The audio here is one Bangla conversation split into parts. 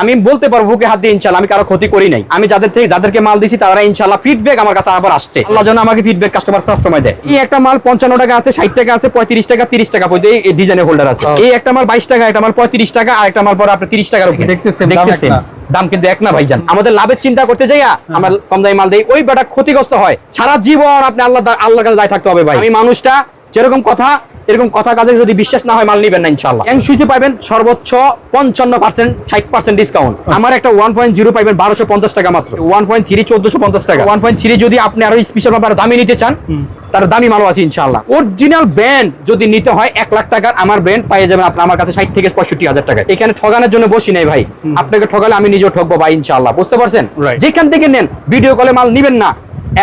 আমি বলতে পারব বুকে হাত দিয়ে ইনশাল্লাহ আমি কারও ক্ষতি করি নাই। আমি যাদের থেকে যাদেরকে মাল দিছি তারা ইনশাল্লাহ ফিডব্যাক আমার কাছে আবার আসছে। আল্লাহ যেন আমাকে ফিডব্যাক কাস্টমার সব সময় দেয়। এই একটা মাল পঞ্চান্ন টাকা আছে ষাট টাকা আছে পঁয়ত্রিশ টাকা তিরিশ টাকা পর্যন্ত এই ডিজাইনের হোল্ডার আছে। এই একটা মাল বাইশ টাকা একটা মাল পঁয়ত্রিশ টাকা আর একটা মাল পরে আপনি তিরিশ টাকার দেখতেছেন, দাম দেখতেছেন। এক না। দাম কিন্তু এক না ভাইজান। আমাদের লাভের চিন্তা করতে যাইয়া আমার কম দামি মাল দেই ওই বেটা ক্ষতিগ্রস্ত হয়। সারা জীবন আপনি আল্লাহ আল্লাহ কাছে দায় থাকতে হবে ভাই। আমি মানুষটা যেরকম কথা এরকম কথা কাজে যদি বিশ্বাস না হয় মাল নিবেন না ইনশাল্লাহ এং সুইচে পাবেন সর্বোচ্চ পঞ্চান্ন পার্সেন্ট ষাট পার্সেন্ট ডিসকাউন্ট আমার একটা ওয়ান পয়েন্ট জিরো পাইবেন বারোশো পঞ্চাশ টাকা মাত্র। ওয়ান পয়েন্ট থ্রি চোদ্দশো পঞ্চাশ টাকা। ওয়ান পয়েন্ট থ্রি যদি আপনি আরও স্পেশাল ভাবে দামি নিতে চান তার দামি মালও আছে ইনশাল্লাহ অরিজিনাল ব্র্যান্ড যদি নিতে হয় এক লাখ টাকার আমার ব্র্যান্ড পাইয়ে যাবেন আপনি আমার কাছে ষাট থেকে পঁয়ষট্টি হাজার টাকা। এখানে ঠগানোর জন্য বসি নাই ভাই। আপনাকে ঠগালে আমি নিজেও ঠকবো ভাই ইনশাল্লাহ বুঝতে পারছেন? যেখান থেকে নেন ভিডিও কলে মাল নিবেন না।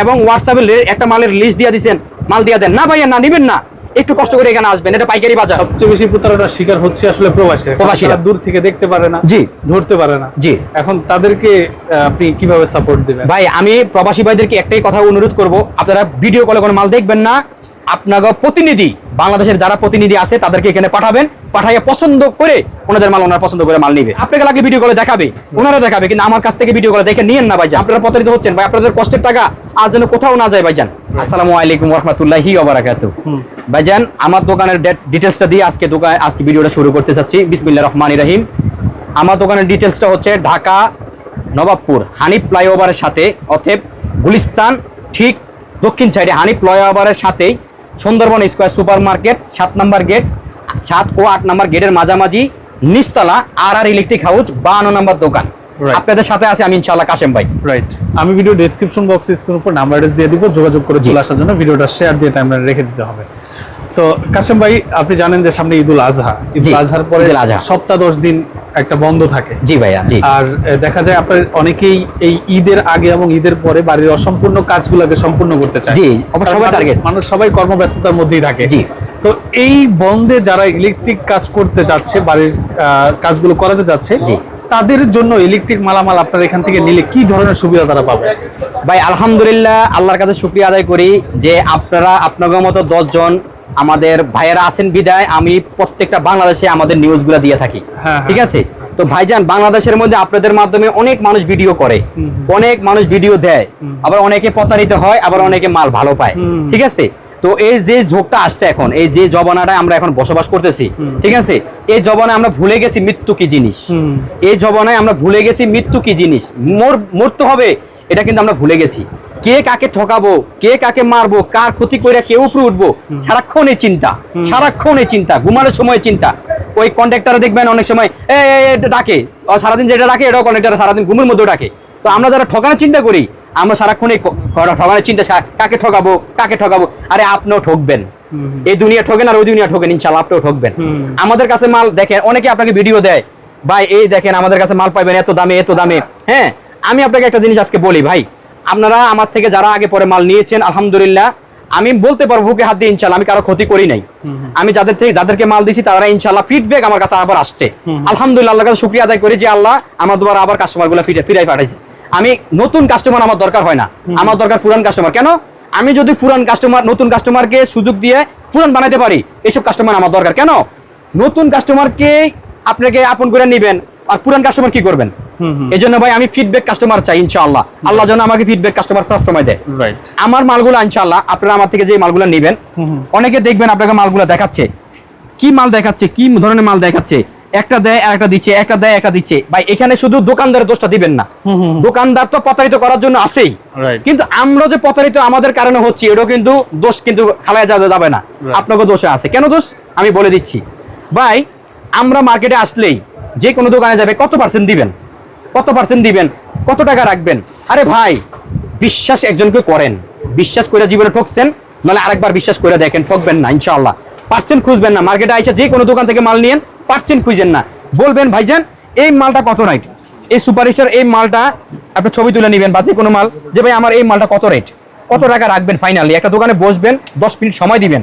এবং হোয়াটসঅ্যাপে একটা মালের লিস্ট দিয়ে দিছেন মাল দিয়ে দেন। না ভাইয়া না নিবেন না। একটু কষ্ট করে এখানে আসবেন এটা পাইকারি বাজার সবচেয়ে বেশি প্রতারণার শিকার হচ্ছে আসলে প্রবাসী প্রবাসীরা। দূর থেকে দেখতে পারে না জি। ধরতে পারে না জি। এখন তাদেরকে আপনি কীভাবে সাপোর্ট দিবেন ভাই আমি প্রবাসী ভাইদেরকে একটাই কথা অনুরোধ করব আপনারা ভিডিও কলে কোনো মাল দেখবেন না আপনাকে প্রতিনিধি বাংলাদেশের যারা প্রতিনিধি আছে তাদেরকে এখানে পাঠাবেন। পাঠাইয়া পছন্দ করে ওনাদের মাল ওনারা পছন্দ করে মাল নিবে। আপনাকে লাগলে ভিডিও কলে দেখাবে ওনারা দেখাবে কিন্তু আমার কাছ থেকে ভিডিও কলে দেখে নিয়েন না ভাইজান। আপনারা প্রতারিত হচ্ছেন ভাই আপনাদের কষ্টের টাকা আজ যেন কোথাও না যায় ভাইজান। আসসালামু আলাইকুম রহমতুল্লাহি ওবারাকাতু ভাইজান আমার দোকানের ডিটেলসটা দিয়ে আজকে দোকান আজকে ভিডিওটা শুরু করতে চাচ্ছি। বিসমিল্লাহ রহমান রহিম। আমার দোকানের ডিটেলসটা হচ্ছে ঢাকা নবাবপুর হানিফ ফ্লাইওভারের সাথে অতএব গুলিস্তান ঠিক দক্ষিণ সাইডে হানিফ ফ্লাইওভারের সাথেই সুন্দরবন স্কোয়ার সুপার মার্কেট সাত নাম্বার গেট সাত ও আট নাম্বার গেটের মাঝামাঝি নিচতলা আর আর ইলেকট্রিক হাউস বান্ন নাম্বার দোকান। আপনাদের সাথে আছে আমি ইনশাল্লাহ কাশেম ভাই। রাইট আমি ভিডিও ডেসক্রিপশন বক্সে স্ক্রিন উপর নাম্বার দিয়ে দিব যোগাযোগ করে চলে আসার জন্য ভিডিওটা শেয়ার দিয়ে টাইমলাইনে রেখে দিতে হবে। তো কাসেম ভাই আপনি জানেন যে সামনে ঈদুল আজহা। ঈদুল আজহার পরে সপ্তাহ দশ দিন একটা বন্ধ থাকে। জি ভাইয়া জি। আর দেখা যায় আপনার অনেকেই এই ঈদের আগে এবং ঈদের পরে বাড়ির অসম্পূর্ণ কাজগুলোকে সম্পূর্ণ করতে চায়। জি, সবাই মানুষ- মানুষ সবাই কর্মব্যস্ততার মধ্যেই থাকে। জি। তো এই বন্ধে যারা ইলেকট্রিক কাজ করতে যাচ্ছে বাড়ির কাজগুলো করাতে যাচ্ছে জি। তাদের জন্য ইলেকট্রিক মালামাল আপনার এখান থেকে নিলে কি ধরনের সুবিধা তারা পাবে? ভাই আলহামদুলিল্লাহ আল্লাহর কাছে শুক্রিয়া আদায় করি যে আপনারা আপনাদের মতো দশজন আমাদের ভাইয়েরা আছেন বিদায় আমি প্রত্যেকটা বাংলাদেশে আমাদের নিউজগুলো দিয়ে থাকি। হ্যাঁ, ঠিক আছে? তো ভাইজান বাংলাদেশের মধ্যে আপনাদের মাধ্যমে অনেক মানুষ ভিডিও করে অনেক মানুষ ভিডিও দেয় আবার অনেকে প্রতারিত হয় আবার অনেকে মাল ভালো পায়। ঠিক আছে? তো এই যে ঝোঁকটা আসছে এখন এই যে জবানাটা আমরা এখন বসবাস করতেছি ঠিক আছে? এই জবানায় আমরা ভুলে গেছি মৃত্যু কি জিনিস। এই জবানায় আমরা ভুলে গেছি মৃত্যু কি জিনিস। মোর মরতে হবে এটা কিন্তু আমরা ভুলে গেছি। কে কাকে ঠকাবো কে কাকে মারবো কার ক্ষতি করে কে উপরে উঠবো সারাক্ষণ এই চিন্তা সারাক্ষণ এই চিন্তা ঘুমানোর সময় চিন্তা। ওই কন্ট্রাক্টারে দেখবেন অনেক সময় এ ডাকে। সারাদিন যেটা ডাকে এটাও কন্ট্রাক্টার সারাদিন ঘুমের মধ্যে ডাকে। তো আমরা যারা ঠকানোর চিন্তা করি আমরা সারাক্ষণ এই ঠকানোর চিন্তা কাকে ঠকাবো কাকে ঠকাবো? আরে আপনিও ঠকবেন। এই দুনিয়া ঠকেন আর ওই দুনিয়া ঠকেন ইনশাল্লাহ আপনিও ঠকবেন। আমাদের কাছে মাল দেখেন অনেকে আপনাকে ভিডিও দেয় ভাই এই দেখেন আমাদের কাছে মাল পাইবেন এত দামে এত দামে। হ্যাঁ আমি আপনাকে একটা জিনিস আজকে বলি ভাই আপনারা আমার থেকে যারা আগে পরে মাল নিয়েছেন আলহামদুলিল্লাহ আমি বলতে পারব বুকে হাত দিয়ে ইনশাল্লাহ আমি কারও ক্ষতি করি নাই। আমি যাদের থেকে যাদেরকে মাল দিছি তারা ইনশাল্লাহ ফিডব্যাক আমার কাছে আবার আসছে। আলহামদুলিল্লাহ আল্লাহ কাছে শুক্রিয়া আদায় করি যে আল্লাহ আমার দুবার আবার কাস্টমারগুলো ফিরে ফিরাই পাঠাইছে। আমি নতুন কাস্টমার আমার দরকার হয় না। আমার দরকার পুরান কাস্টমার কেন? আমি যদি পুরান কাস্টমার নতুন কাস্টমারকে সুযোগ দিয়ে পুরান বানাইতে পারি এইসব কাস্টমার আমার দরকার। কেন? নতুন কাস্টমারকে আপনাকে আপন করে নিবেন আর পুরান কাস্টমার কি করবেন? এই জন্য ভাই আমি ফিডব্যাক কাস্টমার চাই ইনশাআল্লাহ। আল্লাহ যেন আমাকে ফিডব্যাক কাস্টমার সব সময় দেয়। রাইট আমার মালগুলো ইনশাআল্লাহ আপনারা আমার থেকে যে মালগুলো নেবেন অনেকে দেখবেন আপনাকে মালগুলো দেখাচ্ছে। কি মাল দেখাচ্ছে কি ধরনের মাল দেখাচ্ছে? একটা দেয় আর একটা দিচ্ছে একটা দেয় একটা দিচ্ছে। ভাই এখানে শুধু দোকানদারের দোষটা দিবেন না। দোকানদার তো প্রতারিত করার জন্য আছেই. কিন্তু আমরা যে প্রতারিত আমাদের কারণে হচ্ছে এটাও কিন্তু দোষ কিন্তু খালায় যাওয়া যাবে না. আপনাকে দোষে আছে। কেন দোষ? আমি বলে দিচ্ছি। ভাই আমরা মার্কেটে আসলেই যে কোনো দোকানে যাবে কত পার্সেন্ট দিবেন? কত পার্সেন্ট দিবেন? কত টাকা রাখবেন? আরে ভাই বিশ্বাস একজনকে করেন। বিশ্বাস করে জীবনে ঠকছেন নাহলে আরেকবার বিশ্বাস করে দেখেন ঠকবেন না ইনশাআল্লাহ। পার্সেন্ট খুঁজবেন না মার্কেটে আইসা যে কোনো দোকান থেকে মাল নিয়েন পার্সেন্ট খুঁজেন না। বলবেন ভাইজান এই মালটা কত রাইট এই সুপারস্টার এই মালটা আপনি ছবি তুলে নেবেন বা যে কোনো মাল যে ভাই আমার এই মালটা কত রেট কত টাকা রাখবেন ফাইনালি একটা দোকানে বসবেন দশ মিনিট সময় দিবেন।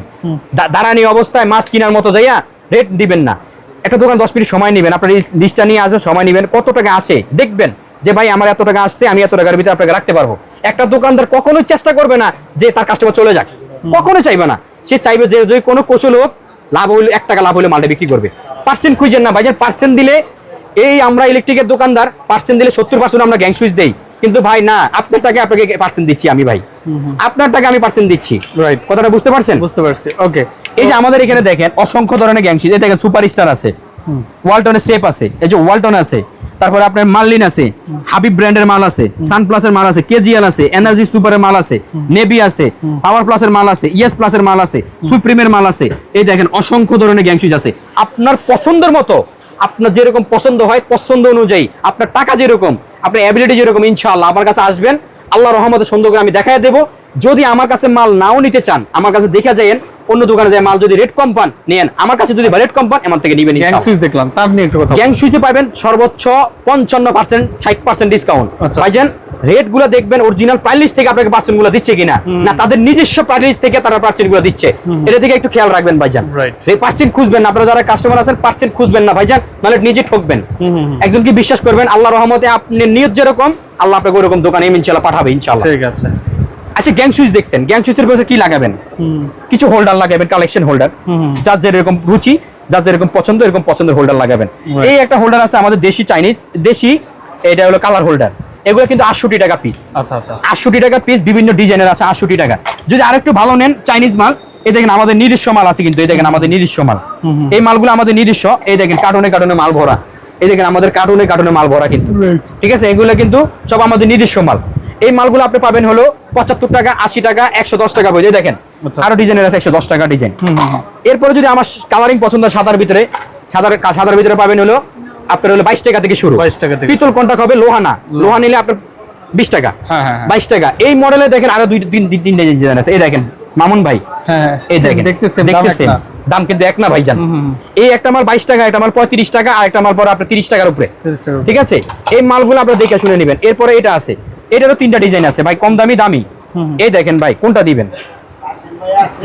দাঁড়ানি অবস্থায় মাছ কেনার মতো যাইয়া রেট দিবেন না। একটা দোকান দশ মিনিট সময় নেবেন আপনার লিস্টটা নিয়ে আসবেন সময় নেবেন কত টাকা আসে দেখবেন যে ভাই আমার এত টাকা আসছে আমি এত টাকার ভিতরে আপনাকে রাখতে পারব। একটা দোকানদার কখনোই চেষ্টা করবে না যে তার কাস্টমার চলে যাক কখনোই চাইবে না। সে চাইবে যে যে কোনো কৌশল হোক লাভ হইলে এক টাকা লাভ হলে মালটা বিক্রি করবে। পার্সেন্ট খুঁজেন না ভাইজান পার্সেন্ট দিলে এই আমরা ইলেকট্রিকের দোকানদার পার্সেন্ট দিলে সত্তর পার্সেন্ট আমরা গ্যাং সুইচ দেই। কিন্তু ভাই না আপনার টাকা আপনাকে পার্সেন্ট দিচ্ছি আমি ভাই। আপনার টাকা আমি পার্সেন্ট দিচ্ছি। রাইট কথাটা বুঝতে পারছেন? বুঝতে পারছি ওকে এই যে আমাদের এখানে দেখেন, অসংখ্য ধরনের গ্যাং সুইচ এই দেখেন সুপার স্টার আছে, ওয়ালটনের সেপ আছে, এই যে ওয়ালটন আছে, তারপরে আপনার মার্লিন আছে, হাবিব ব্র্যান্ডের মাল আছে, সানপ্লাসের মাল আছে, কেজিএল আছে, এনার্জি সুপারের মাল আছে, নেভি আছে, পাওয়ার প্লাসের মাল আছে ইএস প্লাসের মাল আছে, সুপ্রিমের মাল আছে, এই দেখেন অসংখ্য ধরনের গ্যাং আছে। আপনার পছন্দের মতো, আপনার যেরকম পছন্দ হয়, পছন্দ অনুযায়ী, আপনার টাকা যেরকম, আপনার অ্যাবিলিটি যেরকম, ইনশাআল্লাহ, আমার কাছে আসবেন। আল্লাহ রহমতে সুন্দর করে আমি দেখাই দেবো। যদি আমার কাছে মাল নাও নিতে চান আমার কাছে দেখা যায়েন অন্য দোকানে যায় মাল যদি রেট কম পান নেন আমার কাছে যদি রেট কম পান এমন থেকে নিবেন গ্যাং সুইচ দেখলাম তার নিয়ে একটু কথা গ্যাং সুইচে পাবেন সর্বোচ্চ পঞ্চান্ন পার্সেন্ট ষাট পার্সেন্ট ডিসকাউন্ট। ভাইজান রেটগুলো দেখবেন অরিজিনাল প্রাইস থেকে আপনাকে পার্সেন্টগুলো দিচ্ছে কিনা? না তাদের নিজস্ব প্রাইস থেকে তারা পার্সেন্টগুলো দিচ্ছে। এটা থেকে একটু খেয়াল রাখবেন ভাইজান. এই পার্সেন্ট খুঁজবেন না আপনারা যারা কাস্টমার আছেন পার্সেন্ট খুঁজবেন না ভাইজান নাহলে নিজে ঠকবেন। একজন কি বিশ্বাস করবেন আল্লাহ রহমতে আপনি নিয়ত যেরকম আল্লাহ আপনাকে ওরকম দোকানে ইনশাল্লাহ পাঠাবে ইনশাল্লাহ ঠিক আছে। আচ্ছা গ্যাং সুইচ দেখছেন। গ্যাং সুইচের পাশে কি লাগাবেন? কিছু হোল্ডার লাগাবেন কালেকশন হোল্ডার যার যেরকম রুচি যার যেরকম পছন্দ এরকম পছন্দের হোল্ডার লাগাবেন। এই একটা হোল্ডার আছে আমাদের দেশি চাইনিজ দেশি এটা হলো কালার হোল্ডার এগুলো কিন্তু আটষট্টি টাকা পিস আচ্ছা আচ্ছা। আটষট্টি টাকা পিস বিভিন্ন ডিজাইনের আছে আটষট্টি টাকা। যদি আরেকটু ভালো নেন চাইনিজ মাল এই দেখেন আমাদের নিজস্ব মাল আছে কিন্তু এই দেখেন আমাদের নিজস্ব মাল। এই মালগুলো আমাদের নিজস্ব এই দেখেন কার্টুনে কার্টুনে মাল ভরা। এই দেখেন আমাদের কার্টুনে কার্টুনে মাল ভরা কিন্তু। ঠিক আছে? এগুলো কিন্তু সব আমাদের নিজস্ব মাল। এই মালগুলো আপনি পাবেন হলো পঁচাত্তর টাকা আশি টাকা একশো দশ টাকা বই দেখেন আচ্ছা। আরও ডিজাইনের আছে একশো দশ টাকা ডিজাইন। এরপরে যদি আমার কালারিং পছন্দ সাদার ভিতরে সাদার সাদার ভিতরে পাবেন হলো আপনার হলো বাইশ টাকা থেকে শুরু। 22 টাকা পিতল কন্টাক্ট হবে লোহা না লোহা নিলে আপনার বিশ টাকা। হ্যাঁ, হ্যাঁ, হ্যাঁ। বাইশ টাকা। এই মডেলে দেখেন আরও দুই তিন তিন ডিজাইন আছে। এই দেখেন মামুন ভাই। এই দেখেন। দেখতেছেন দেখতেছেন। দাম কিন্তু এক না ভাইজান এই একটা মাল বাইশ টাকা একটা মাল পঁয়ত্রিশ টাকা আর একটা মাল পরে আপনার তিরিশ টাকার উপরে। ঠিক আছে? এই মালগুলো আপনারা দেখে শুনে নেবেন। এরপরে এটা আছে। এটারও তিনটা ডিজাইন আছে। ভাই কম দামি দামি। এই দেখেন ভাই কোনটা দিবেন?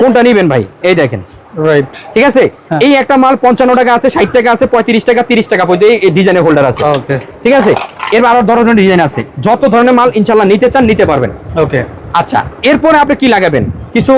কোনটা নিবেন ভাই? এই দেখেন। রাইট ঠিক আছে? হ্যাঁ। এই একটা মাল পঞ্চান্ন টাকা আছে ষাট টাকা আছে পঁয়ত্রিশ টাকা তিরিশ টাকা পর্যন্ত এই ডিজাইনের হোল্ডার আছে। ওকে ঠিক আছে? এর আরও ধরনের ডিজাইন আছে। যত ধরনের মাল ইনশাল্লাহ নিতে চান নিতে পারবেন। ওকে আচ্ছা এরপরে আপনি কি লাগাবেন? কিছু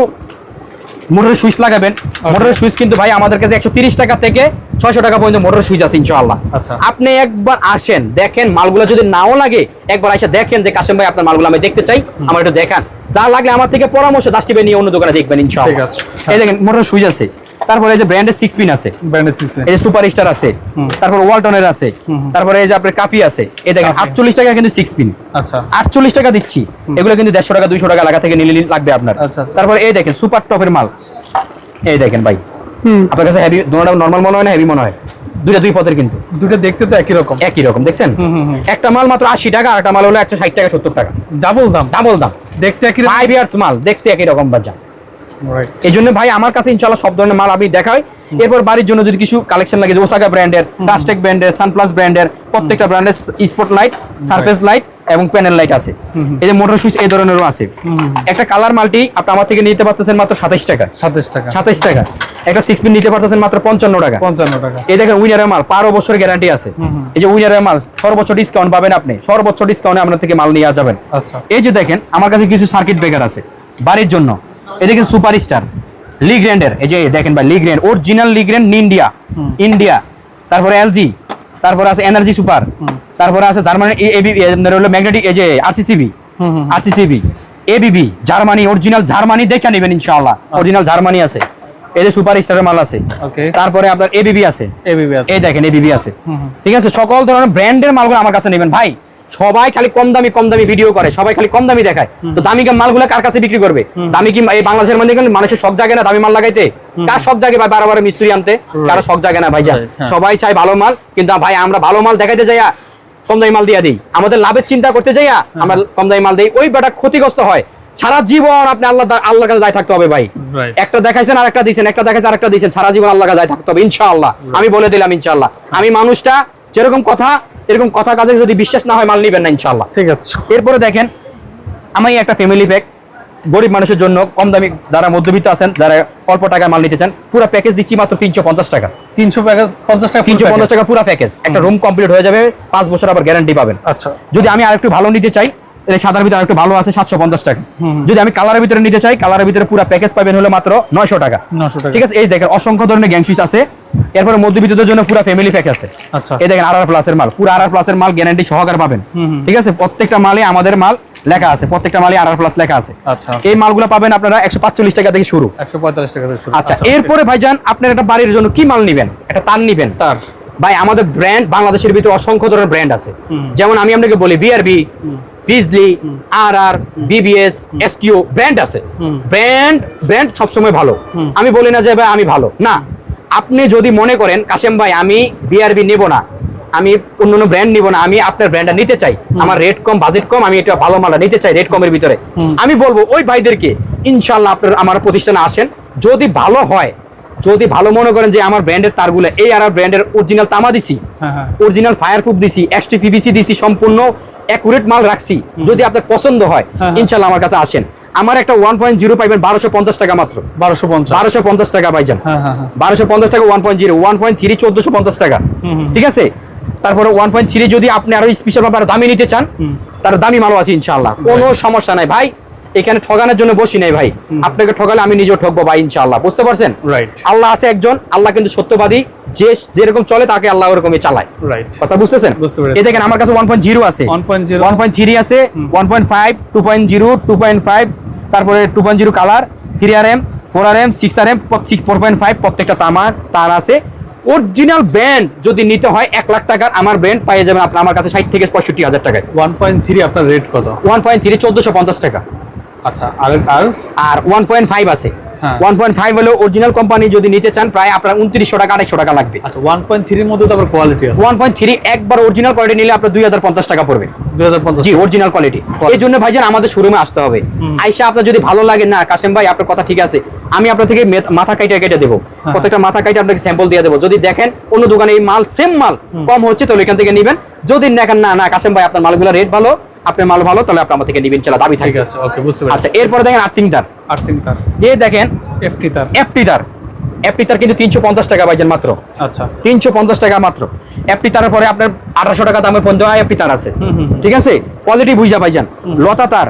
মোটরের সুইচ লাগাবেন। মোটরের সুইচ কিন্তু ভাই আমাদের কাছে একশো তিরিশ টাকা থেকে ছয়শো টাকা পর্যন্ত মোটর সুইচ আছে ইনশাআল্লাহ। আচ্ছা। আপনি একবার আসেন দেখেন মালগুলো যদি নাও লাগে একবার এসে দেখেন যে কাশেম ভাই আপনার মালগুলো আমি দেখতে চাই আমার একটু দেখান। যা লাগলে আমার থেকে পরামর্শ দাসটিবে নিয়ে অন্য দোকানে দেখবেন আছে। এই দেখেন মোটরের সুইচ আছে। তারপরে এই যে ব্র্যান্ডের সিক্স পিন আছে। এই সুপার স্টার আছে। তারপর ওয়ালটনের আছে। তারপরে এই যে আপনার কাফি আছে। এই দেখেন আটচল্লিশ টাকা কিন্তু সিক্স পিন আচ্ছা। আটচল্লিশ টাকা দিচ্ছি। এগুলো কিন্তু দেড়শো টাকা দুইশো টাকা লাগা থেকে নিলে লাগবে আপনার। আচ্ছা, আচ্ছা। এই দেখেন সুপার টপের মাল। এই দেখেন ভাই। আপনার কাছে হেভি দুটো নর্মাল মনে হয় না হেভি মনে হয়? দুইটা দুই পদের কিন্তু। দুটো দেখতে তো একই রকম। একই রকম দেখছেন? একটা মাল মাত্র আশি টাকা আর একটা মাল হলো একশো ষাট টাকা সত্তর টাকা। ডাবল দাম। ডাবল দাম। দেখতে একই ফাইভ ইয়ার্স মাল দেখতে একই রকম বাজার। এই জন্য ভাই আমার কাছে ইনশাল্লাহ সব ধরনের মাল আমি দেখাই। এরপর বাড়ির জন্য যদি কিছু কালেকশন লাগে ওসাকা ব্র্যান্ডের প্লাস্টিক ব্র্যান্ডের সানপ্লাস ব্র্যান্ডের প্রত্যেকটা ব্র্যান্ডের স্পট লাইট সারফেস লাইট এবং প্যানেল লাইট আছে। এই যে মোটর সুইচ এই ধরনেরও আছে। একটা কালার মালটি আপনি আমার থেকে নিতে পারতেছেন মাত্র সাতাইশ টাকা। সাতাশ টাকা। সাতাইশ টাকা। একটা সিক্স পিন নিতে পারতেছেন মাত্র পঞ্চান্ন টাকা। পঞ্চান্ন টাকা। এই দেখেন উইনারের মাল বারো বছরের গ্যারান্টি আছে। এই যে উইনারের মাল সর্বোচ্চ ডিসকাউন্ট পাবেন আপনি। সর্বোচ্চ ডিসকাউন্টে আপনার থেকে মাল নিয়ে যাবেন। আচ্ছা। এই যে দেখেন আমার কাছে কিছু সার্কিট ব্রেকার আছে। বাড়ির জন্য। এই দেখেন সুপার স্টার লিগ্র্যান্ডের এই যে দেখেন ভাই Legrand original Legrand India India তারপরে এলজি তারপরে আছে এনার্জি সুপার তারপরে আছে জার্মানি এবি হলো ম্যাগনেটিক এই যে RCCB RCCB ABB Germany original Germany দেখে নেবেন ইনশাআল্লাহ। অরিজিনাল জার্মানি আছে। এই যে সুপার স্টারের মাল আছে। ওকে তারপরে আপনার এবিবি আছে। এবিবি আছে। এই দেখেন এবিবি আছে। ঠিক আছে? সকল ধরনের ব্র্যান্ডের মালগুলো আমার কাছে নেবেন। ভাই সবাই খালি কম দামি কম দামি ভিডিও করে সবাই খালি কম দামি দেখায়। তো দামি মালগুলো কার কাছে বিক্রি করবে? দামি কি এই বাংলাদেশের মধ্যে মানুষের শখ জাগে না দামি মাল লাগাইতে। কার শখ জাগে ভাই? বারবার মিস্ত্রি আনতে। কারও শখ জাগে না ভাইজান। Right, হ্যাঁ। সবাই চাই ভালো মাল কিন্তু ভাই আমরা ভালো মাল দেখাইতে যাইয়া কম দামি মাল দিয়া দিই। আমাদের লাভের চিন্তা করতে যাইয়া আমরা কম দামি মাল দিই। ওই বেটা ক্ষতিগ্রস্ত হয়। সারা জীবন আপনি আল্লাহ আল্লাহর কাছে দায় থাকতে হবে ভাই। একটা দেখাইছেন আর একটা দিয়েছেন একটা দেখাইছেন আর একটা দিয়েছেন সারা জীবন আল্লাহ কাছে দায় থাকতে হবে ইনশাআল্লাহ। আমি বলে দিলাম ইনশাআল্লাহ। আমি মানুষটা যেরকম কথা এরকম কথা কাজে যদি বিশ্বাস না হয় মাল নিবেন না ইনশাল্লাহ ঠিক আছে। এরপরে দেখেন আমি একটা ফ্যামিলি প্যাক গরিব মানুষের জন্য কম দামি যারা মধ্যবিত্ত আছেন যারা অল্প টাকায় মাল নিতেছেন চান পুরো প্যাকেজ দিচ্ছি মাত্র তিনশো পঞ্চাশ টাকা। তিনশো প্যাকেজ পঞ্চাশ টাকা তিনশো পঞ্চাশ টাকা পুরো প্যাকেজ একটা রুম কমপ্লিট হয়ে যাবে পাঁচ বছর আবার গ্যারান্টি পাবেন। আচ্ছা। যদি আমি আরেকটু ভালো নিতে চাই এই সাদার ভিতরে একটু ভালো আছে সাতশো পঞ্চাশ টাকা। যদি আমি কালারের ভিতরে নিতে চাই কালারের ভিতরে পুরো প্যাকেজ পাবেন হলো মাত্র নয়শো টাকা। নশো টাকা। ঠিক আছে এই দেখেন অসংখ্য ধরনের গ্যাং সুইচ আছে। এরপরে মধ্যবিত্তদের জন্য পুরো ফ্যামিলি প্যাক আছে। আচ্ছা। এই দেখেন আর আর প্লাসের মাল। পুরো আর আর প্লাসের মাল গ্যারান্টি সহকারে পাবেন। ঠিক আছে প্রত্যেকটা মালে আমাদের মাল লেখা আছে প্রত্যেকটা মালে আর আর প্লাস লেখা আছে। আচ্ছা। এই মালগুলো পাবেন আপনারা একশো পাঁচচল্লিশ টাকা থেকে শুরু। একশো পঁয়তাল্লিশ টাকা থেকে শুরু। আচ্ছা এরপরে ভাইজান আপনার একটা বাড়ির জন্য কি মাল নিবেন? একটা তার নিবেন। তার। ভাই আমাদের ব্র্যান্ড বাংলাদেশের ভিতরে অসংখ্য ধরনের ব্র্যান্ড আছে। যেমন আমি আপনাকে বলি বিআরবি বিজলি আর আর বিবিএস এসকিউ ব্র্যান্ড আছে। ব্র্যান্ড ব্র্যান্ড সবসময় ভালো। আমি বলি না যে ভাই আমি ভালো। না। আপনি যদি মনে করেন কাশেম ভাই আমি বিআরবি নেব না। আমি অন্য অন্য ব্র্যান্ড নিব না। আমি আপনার ব্র্যান্ডটা নিতে চাই। আমার রেট কম বাজেট কম আমি এটা ভালো মালটা নিতে চাই রেট কমের ভিতরে। আমি বলব ওই ভাইদেরকে ইনশাল্লাহ আপনার আমার প্রতিষ্ঠানে আসেন। যদি ভালো হয় যদি ভালো মনে করেন যে আমার ব্র্যান্ডের তারগুলো এই আর ব্র্যান্ডের অরিজিনাল তামা দিছি অরিজিনাল ফায়ার প্রুফ দিছি এক্সটি পিভিসি দিছি সম্পূর্ণ অ্যাকুরেট মাল রাখছি যদি আপনার পছন্দ হয় হ্যাঁ। ইনশাল্লাহ আমার কাছে আসেন। আমার একটা ওয়ান পয়েন্ট জিরো পাইবেন বারোশো পঞ্চাশ টাকা মাত্র। বারোশো পঞ্চাশ। বারোশো পঞ্চাশ টাকা পাইছেন হ্যাঁ হ্যাঁ হ্যাঁ। বারোশো পঞ্চাশ টাকা one point zero one point three চোদ্দশো পঞ্চাশ টাকা। ঠিক আছে? তারপরে ওয়ান পয়েন্ট থ্রি যদি আপনি আরও স্পেশাল ভাবে দামি নিতে চান তার দামি মালও আছে ইনশাল্লাহ কোনো সমস্যা নাই। ভাই এখানে ঠগানোর জন্য বসি নাই ভাই। আপনাকে ঠগালে আমি নিজেও ঠকবো ভাই ইনশাল্লাহ বুঝতে পারছেন? আল্লাহ আছে একজন আল্লাহ কিন্তু সত্যবাদী। যে যেরকম চলে তাকে আল্লাহ ওরকমই চালায়। রাইট কথা বুঝতেছেন। এই দেখেন আমার কাছে ওয়ান পয়েন্ট জিরো আছে। 1.0 ওয়ান পয়েন্ট থ্রি আছে one point five two point zero two point five তারপরে two point zero colour three R M four R M six R M four point five প্রত্যেকটা তামার তার আছে। অরিজিনাল ব্র্যান্ড যদি নিতে হয় এক লাখ টাকার আমার ব্র্যান্ড পাইয়ে যাবেন আপনার আমার কাছে ষাট থেকে পঁয়ষট্টি হাজার টাকায়। ওয়ান পয়েন্ট থ্রি আপনার রেট কত? ওয়ান পয়েন্ট থ্রি চোদ্দশো পঞ্চাশ টাকা। আচ্ছা আর আর? ওয়ান পয়েন্ট ফাইভ আছে। ওয়ান পয়েন্ট ফাইভ হলে অরিজিনাল কোম্পানি যদি নিতে চান প্রায় আপনার উনত্রিশশো টাকা আড়াইশো টাকা লাগবে। আচ্ছা ওয়ান পয়েন্ট থ্রির মধ্যে তো আবার কোয়ালিটি আছে। ওয়ান পয়েন্ট থ্রি একবার অরিজিনাল কোয়ালিটি নিলে আপনার দুই হাজার পঞ্চাশ টাকা পড়বে। দুই হাজার পঞ্চাশ জি অরিজিনাল কোয়ালিটি এই জন্য ভাইজান আমাদের শোরুমে আসতে হবে। আইসা আপনার যদি ভালো লাগে না কাসেম ভাই আপনার কথা ঠিক আছে। আমি আপনার থেকে মাথা কাইটা কেটে দেবো। প্রত্যেকটা মাথা কাইটা আপনাকে স্যাম্পল দিয়ে দেবো। যদি দেখেন অন্য দোকানে এই মাল সেম মাল কম হচ্ছে তাহলে এখান থেকে নেবেন। যদি দেখেন না না কাসেম ভাই আপনার মালগুলো রেট ভালো আপনার মাল ভালো তাহলে আপনি আমার থেকে নিবেন চলা দাবি ঠিক আছে ওকে বুঝতে পারছি। আচ্ছা এরপরে দেখেন আর্থিং তার আর তিন তার। এ দেখেন এফটি তার। এফটি তার। এফটি তার কিন্তু তিনশো পঞ্চাশ টাকা পাইছেন মাত্র। আচ্ছা। তিনশো পঞ্চাশ টাকা মাত্র। এফটি তারের পরে আপনার আঠারোশো টাকা দামের পর্যন্ত এফটি তার আছে। ঠিক আছে? কোয়ালিটি বুঝা পাইছেন। লতা তার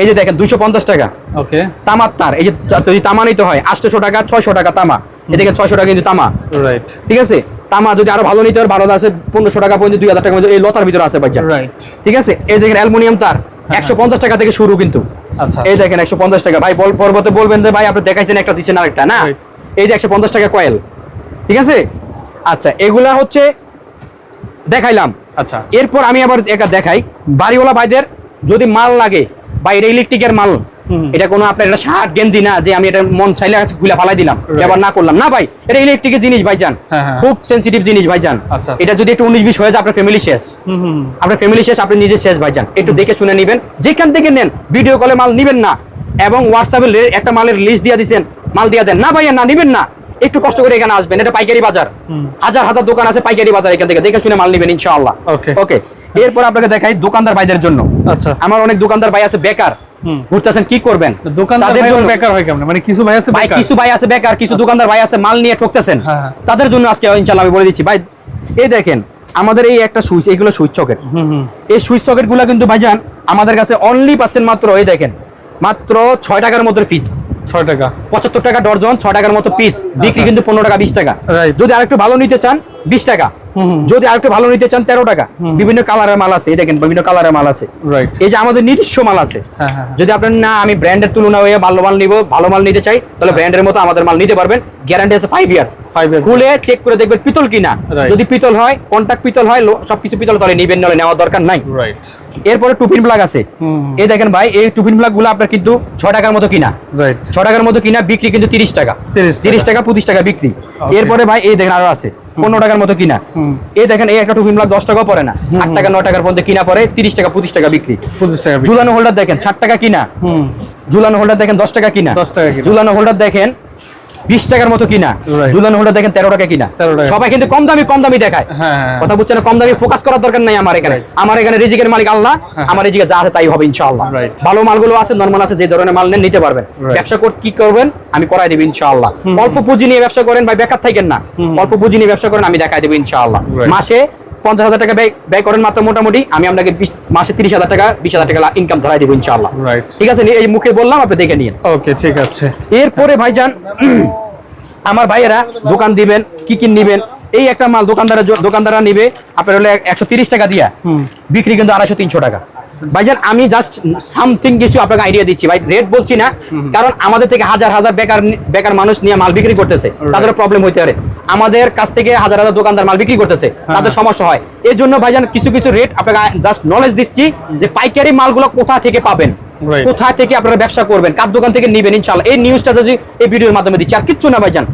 এই যে দেখেন দুশো পঞ্চাশ টাকা। ওকে তামার তার এই যে যদি তামা নিতে হয় আটশোশো টাকা ছয়শো টাকা তামা। এদিকে ছয়শো টাকা কিন্তু তামা। রাইট ঠিক আছে? তামা যদি আরও ভালো নিতে হয় ভালো আছে পনেরোশো টাকা পর্যন্ত দুই হাজার টাকা পর্যন্ত এই লতার ভিতরে আছে ভাইজান। ঠিক আছে? এই দেখেন অ্যালুমিনিয়াম তার একশো পঞ্চাশ টাকা থেকে শুরু কিন্তু। এই দেখেন একশো পঞ্চাশ টাকা। ভাই বল পর্বতে বলবেন যে ভাই আপনি দেখাইছেন একটা দিচ্ছেন আরেকটা না? এই যে একশো পঞ্চাশ টাকা কয়েল ঠিক আছে? আচ্ছা এগুলা হচ্ছে দেখাইলাম। আচ্ছা। এরপর আমি আবার একা দেখাই। বাড়িওয়ালা ভাইদের যদি মাল লাগে বা এটা ইলেকট্রিকের মাল এটা কোনো আপনার এটা শার্ট গেঞ্জি না যে আমি এটা মন চাইলে খুলে ফালাই দিলাম ব্যবহার না করলাম। না ভাই এটা ইলেকট্রিকের জিনিস ভাইজান। হ্যাঁ, হ্যাঁ। খুব সেন্সিটিভ জিনিস ভাইজান। আচ্ছা। এটা যদি একটু উনিশ বিশ হয়ে যায় আপনার ফ্যামিলি শেষ। হুম হুম আপনার ফ্যামিলি শেষ আপনি নিজে শেষ ভাইজান। একটু দেখে শুনে নেবেন। যেখান থেকে নেন ভিডিও কলে মাল নিবেন না। এবং হোয়াটসঅ্যাপে একটা মালের লিস্ট দিয়ে দিছেন মাল দিয়ে দেন। না ভাইয়া না নিবেন না। একটু কষ্ট করে এখানে আসবেন। এটা পাইকারি বাজার। হাজার হাজার দোকান আছে পাইকারি বাজার এখান থেকে। দেখে শুনে মাল নিবেন ইনশাআল্লাহ। Okay. ওকে এরপর আপনাকে দেখাই দোকানদার ভাইদের জন্য। আচ্ছা। আমার অনেক দোকানদার ভাই আছে বেকার। ঘুরতেছেন কি করবেন? দোকানদার বেকার হয় কেমন? মানে কিছু ভাই আছে ভাই কিছু ভাই আছে বেকার কিছু দোকানদার ভাই আছে মাল নিয়ে ঠকতেছেন। হ্যাঁ, হ্যাঁ। তাদের জন্য আজকে ইনশাআল্লাহ আমি বলে দিচ্ছি। ভাই এই দেখেন আমাদের এই একটা সুইচ এইগুলো সুইচ সকেট। এই সুইচ সকেটগুলা কিন্তু ভাইজান আমাদের কাছে অনলি পাচ্ছেন মাত্র এই দেখেন মাত্র ছয় টাকার মতো পিস ছয় টাকা। পঁচাত্তর টাকা ডর্জন ছয় টাকার মতো পিস বিক্রি কিন্তু পনেরো টাকা বিশ টাকা. যদি আরেকটু ভালো নিতে চান বিশ টাকা। যদি আরেকটু ভালো নিতে চান তেরো টাকা। বিভিন্ন কালারের মাল আছে এই দেখেন বিভিন্ন কালারের মাল আছে। এই যে আমাদের নিজস্ব মাল আছে। হ্যাঁ হ্যাঁ যদি আপনার না আমি ব্র্যান্ডের তুলনা হয়ে ভালো মাল নিব ভালো মাল নিতে চাই তাহলে ব্র্যান্ডের মতো আমাদের মাল নিতে পারবেন। গ্যারান্টি আছে ফাইভ ইয়ার্স। খুলে চেক করে দেখবেন পিতল কিনা। যদি পিতল হয় কন্টাক্ট পিতল হয় সবকিছু পিতল তাহলে নিবেন নাহলে নেওয়ার দরকার নাই। এরপরে টুপিন প্লাগ আছে। এই দেখেন ভাই এই টুপিন প্লাগগুলো আপনার কিন্তু ছয় টাকার মতো কিনা। ছ টাকার মতো কিনা বিক্রি কিন্তু তিরিশ টাকা। তিরিশ টাকা। পঁচিশ টাকা বিক্রি। এরপরে ভাই এই দেখেন আরও আছে। পনেরো টাকার মতো কিনা। এই দেখেন এই একটা টুপিন প্লাগ দশ টাকাও পরে না। আট টাকা নয় টাকার মধ্যে কিনা পরে তিরিশ টাকা পঁচিশ টাকা বিক্রি। পঁচিশ টাকা। ঝুলানো হোল্ডার দেখেন ষাট টাকা কিনা। ঝুলানো হোল্ডার দেখেন দশ টাকা কিনা। 10 টাকা। ঝুলানো হোল্ডার দেখেন বিশ টাকার মতো কিনা. ঝুলানো হোল্ডার দেখেন তেরো টাকা কিনা। সবাই কিন্তু কম দামি কম দামি দেখায়। হ্যাঁ, হ্যাঁ। কথা বুঝছেন না? কম দামি ফোকাস করার দরকার নাই আমার এখানে। আমার এখানে রিজিকের মালিক আল্লাহ আমার রিজিকে যা আছে তাই হবে ইনশাআল্লাহ. ভালো মালগুলো আছে নর্মাল আছে যে ধরনের মাল নেন নিতে পারবেন। ব্যবসা করতে কি করবেন? আমি করাই দেব ইনশাআল্লাহ। অল্প পুঁজি নিয়ে ব্যবসা করেন ভাই বেকার থাকেন না। অল্প পুঁজি নিয়ে ব্যবসা করেন আমি দেখাই দেবো ইনশাআল্লাহ। মাসে পঞ্চাশ হাজার টাকা ব্যয় ব্যয় করেন মাত্র মোটামুটি। আমি আপনাকে মাসে তিরিশ হাজার টাকা বিশ হাজার টাকা ইনকাম ধরাই দেবো ইনশাআল্লাহ। Right. ঠিক আছে এই মুখে বললাম আপনি দেখে নিন ওকে ঠিক আছে। এরপরে ভাইজান আমার ভাইয়েরা দোকান দিবেন কি কি নিবেন? এই একটা মাল দোকানদার দোকানদাররা নিবে আপনার হলে একশো তিরিশ টাকা দিয়া। বিক্রি কিন্তু আড়াইশো তিনশো টাকা। ভাইজান আমি জাস্ট সামথিং কিছু আপনাকে আইডিয়া দিচ্ছি। ভাই রেট বলছি না কারণ আমাদের থেকে হাজার হাজার বেকার বেকার মানুষ নিয়ে মাল বিক্রি করতেছে। তাদের প্রবলেম হইতে পারে। আমাদের কাছ থেকে হাজার হাজার দোকানদার মাল বিক্রি করতেছে তাদের সমস্যা হয়। এই জন্য ভাইজান কিছু কিছু রেট আপনাকে জাস্ট নলেজ দিচ্ছি যে পাইকারি মালগুলো কোথা থেকে পাবেন কোথা থেকে আপনারা ব্যবসা করবেন কার দোকান থেকে নিবেন ইনশাল্লাহ এই নিউজটা যদি এই ভিডিওর মাধ্যমে দিচ্ছি আর কিচ্ছু না ভাইজান.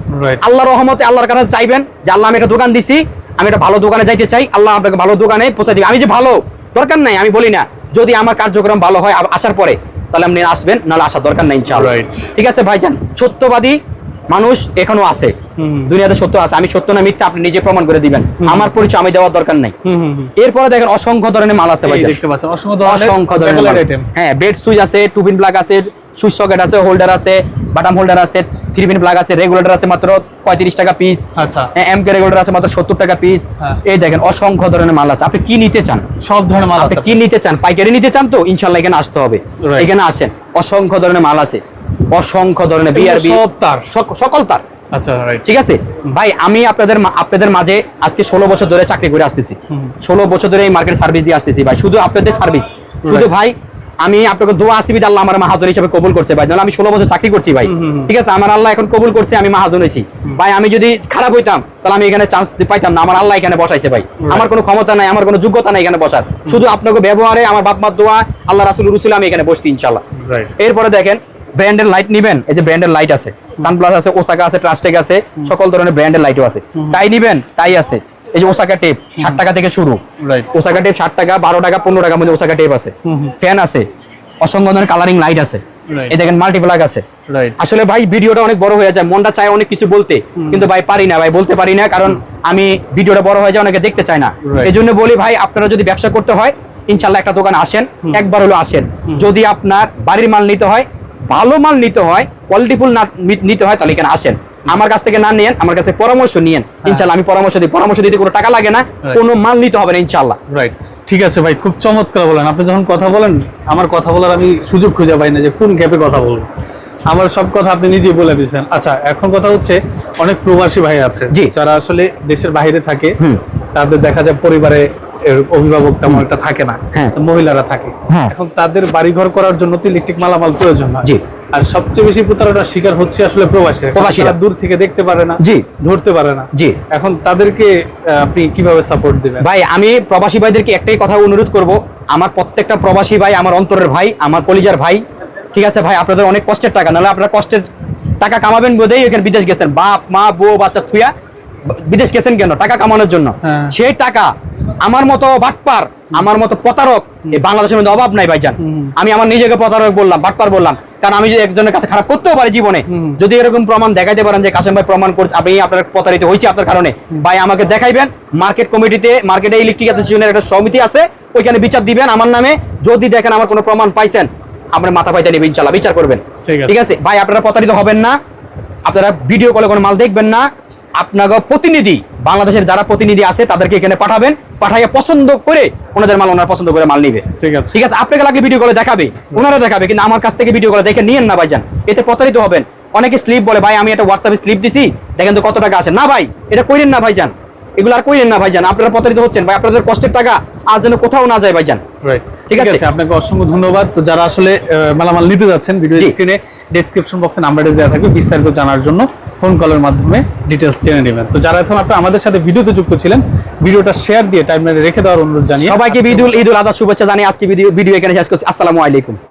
আল্লাহর রহমতে আল্লাহর কাছে চাইবেন যে আল্লাহ আমি একটা দোকান দিছি আমি একটা ভালো দোকানে যাইতে চাই আল্লাহ আপনাকে ভালো দোকানে পৌঁছে দিবে। আমি যে ভালো দরকার নাই আমি বলি না। যদি আমার কার্যক্রম ভালো হয় আসার পরে তাহলে আপনি আসবেন নাহলে আসার দরকার নাই ইনশাআল্লাহ। ঠিক আছে ভাইজান সত্যবাদী মানুষ এখনও আছে। দুনিয়াতে সত্য আছে। আমি সত্য না মিথ্যা আপনি নিজে প্রমাণ করে দিবেন। আমার পরিচয় আমি দেওয়ার দরকার নাই। এরপরে দেখেন অসংখ্য ধরনের মাল আছে এই দেখতে পাচ্ছেন অসংখ্য ধরনের। হ্যাঁ বেড সুইচ আছে টু পিন প্লাগ আছে সুইচ সকেট আছে হোল্ডার আছে বাটাম হোল্ডার আছে থ্রি পিন প্লাগ আছে রেগুলেটর আছে মাত্র পঁয়ত্রিশ টাকা পিস আচ্ছা। এম কে রেগুলেটর আছে মাত্র সত্তর টাকা পিস হ্যাঁ। এই দেখেন অসংখ্য ধরনের মাল আছে। আপনি কি নিতে চান? সব ধরনের মাল আছে। কি নিতে চান? পাইকারি নিতে চান তো? ইনশাল্লাহ এখানে আসতে হবে। এখানে আসেন। অসংখ্য ধরনের মাল আছে। অসংখ্য ধরনের বিআরবি সব তার। সকল তার। আচ্ছা ঠিক আছে? ভাই আমি আপনাদের আপনাদের মাঝে আজকে ষোলো বছর ধরে চাকরি করে আসতেছি। ষোলো বছর ধরে এই মার্কেট সার্ভিস দিয়ে আসতেছি ভাই। শুধু আপনাদের সার্ভিস শুধু ভাই আমি আপনাকে দোয়া আসিবি আল্লাহ আমার মাহাজন হিসেবে কবুল করছে ভাই। নাহলে আমি ষোলো বছর চাকরি করছি ভাই। ঠিক আছে? আমার আল্লাহ এখন কবুল করছে আমি মাহাজন হয়েছি। ভাই আমি যদি খারাপ হইতাম তাহলে আমি এখানে চান্স পাইতাম না। আমার আল্লাহ এখানে বসাইছে ভাই। আমার কোনো ক্ষমতা নাই আমার কোনো যোগ্যতা নাই এখানে বসার। শুধু আপনাকে ব্যবহারে আমার বাপ মার দোয়া আল্লাহ রাসুল রুসুল আমি এখানে বসছি ইনশাল্লাহ এরপরে দেখেন ব্র্যান্ডের লাইট নিবেন এই যে ব্র্যান্ডের লাইট আছে সানপ্লাস আছে ওসাকা আছে ট্রাস্টেক আছে সকল ধরনের ব্র্যান্ডের লাইটও আছে। টাই নিবেন টাই আছে। এই যে ওসাকা টেপ ষাট টাকা থেকে শুরু. ওসাকা টেপ ষাট টাকা বারো টাকা পনেরো টাকার মধ্যে ওসাকা টেপ আছে। ফ্যান আছে। অসংখ্য ধরনের কালারিং লাইট আছে। এই দেখেন মাল্টিপ্লাগ আছে। রাইট আসলে ভাই ভিডিওটা অনেক বড় হয়ে যায়। মনটা চায় অনেক কিছু বলতে কিন্তু ভাই পারি না ভাই বলতে পারি না কারণ আমি ভিডিওটা বড় হয়ে যায় অনেকে দেখতে চায় না. এই জন্য বলি ভাই আপনারা যদি ব্যবসা করতে হয় ইনশাল্লাহ একটা দোকান আসেন একবার হলো আসেন। যদি আপনার বাড়ির মাল নিতে হয় ভালো মাল নিতে হয় কোয়ালিটিফুল না নিতে হয় তাহলে এখানে আসেন। আমার কাছ থেকে না নিয়েন আমার কাছে পরামর্শ নিয়েন। ইনশাল্লাহ আমি পরামর্শ দিই। পরামর্শ দিতে কোনো টাকা লাগে না কোনো মাল নিতে হবে না ইনশাল্লাহ রাইট ঠিক আছে ভাই খুব চমৎকার বলেন। আপনি যখন কথা বলেন আমার কথা বলার আমি সুযোগ খুঁজে পাই না যে কোন গ্যাপে কথা বলব। আমার সব কথা আপনি নিজেই বলে দিয়েছেন। আচ্ছা এখন কথা হচ্ছে অনেক প্রবাসী ভাই আছে। যারা আসলে দেশের বাইরে থাকে। তাদের দেখা যায় পরিবারে অভিভাবক তেমন একটা থাকে না। হ্যাঁ। মহিলারা থাকে। হ্যাঁ। এখন তাদের বাড়িঘর করার জন্য তো ইলেকট্রিক মালামাল প্রয়োজন হয়। আর সবচেয়ে বেশি প্রতারণার শিকার হচ্ছে আসলে প্রবাসী প্রবাসীরা। দূর থেকে দেখতে পারে না জি। ধরতে পারে না। জি। এখন তাদেরকে আপনি কীভাবে সাপোর্ট দিবেন? ভাই আমি প্রবাসী ভাইদেরকে একটাই কথা অনুরোধ করব। আমার প্রত্যেকটা প্রবাসী ভাই আমার অন্তরের ভাই আমার কলিজার ভাই ঠিক আছে ভাই? আপনাদের অনেক কষ্টের টাকা। নাহলে আপনারা কষ্টের টাকা কামাবেন বোধেই এখানে বিদেশ গেছেন। বাপ মা বউ বাচ্চা থুয়া বিদেশ গেছেন কেন? টাকা কামানোর জন্য। হ্যাঁ। সেই টাকা আমার মতো বাটপার আমার মতো প্রতারক এই বাংলাদেশের মধ্যে অভাব নাই ভাইজান। আমি আমার নিজেকে প্রতারক বললাম বাটপার বললাম। কারণ আমি যদি একজনের কাছে খারাপ করতেও পারি জীবনে যদি এরকম প্রমাণ দেখাইতে পারেন যে কাসেম ভাই প্রমাণ করছে আপনি আপনার প্রতারিত হয়েছে আপনার কারণে ভাই আমাকে দেখাইবেন মার্কেট কমিটিতে মার্কেটে ইলেকট্রিক অ্যাসোসিয়েশনের একটা সমিতি আছে ওইখানে বিচার দিবেন আমার নামে যদি দেখেন আমার কোনো প্রমাণ পাইছেন আপনার মাথা পাইতে নেবেন ইনশাল্লাহ বিচার করবেন। ঠিক আছে। ঠিক আছে? ভাই আপনারা প্রতারিত হবেন না আপনারা ভিডিও কলে কোনো মাল দেখবেন না আপনাকে প্রতিনিধি বাংলাদেশের যারা প্রতিনিধি আছে তাদেরকে এখানে পাঠাবেন পাঠাইয়া পছন্দ করে ওনাদের মাল ওনারা পছন্দ করে মাল নিবে। ঠিক আছে। ঠিক আছে আপনাকে লাগলে ভিডিও কলে দেখাবে ওনারা দেখাবে কিন্তু আমার কাছ থেকে ভিডিও কলে দেখে নিয়েন না ভাইজান। এতে প্রতারিত হবেন। অনেকে স্লিপ বলে ভাই আমি একটা হোয়াটসঅ্যাপে স্লিপ দিছি দেখেন তো কত টাকা আছে। না ভাই এটা কইরেন না ভাইজান। এগুলো আর কইরেন না ভাইজান। আপনারা প্রতারিত হচ্ছেন। ভাই আপনাদের কষ্টের টাকা আর যেন কোথাও না যায় ভাইজান। রাইট ঠিক আছে। আপনাকে অসংখ্য ধন্যবাদ। তো যারা আসলে মালামাল নিতে যাচ্ছেন ভিডিও স্ক্রিনে ডেসক্রিপশন বক্সে নাম্বারটা দেওয়া থাকবে বিস্তারিত জানার জন্য ফোন কলের মাধ্যমে ডিটেলস জেনে নেবেন। তো যারা এখন আপনি আমাদের সাথে ভিডিওতে যুক্ত ছিলেন ভিডিওটা শেয়ার দিয়ে টাইমলাইনে রেখে দেওয়ার অনুরোধ জানিয়ে সবাইকে ঈদুল উল আজহা শুভেচ্ছা জানিয়ে আজকে ভিডিও ভিডিও এখানে শেষ করছি। আসসালামু আলাইকুম।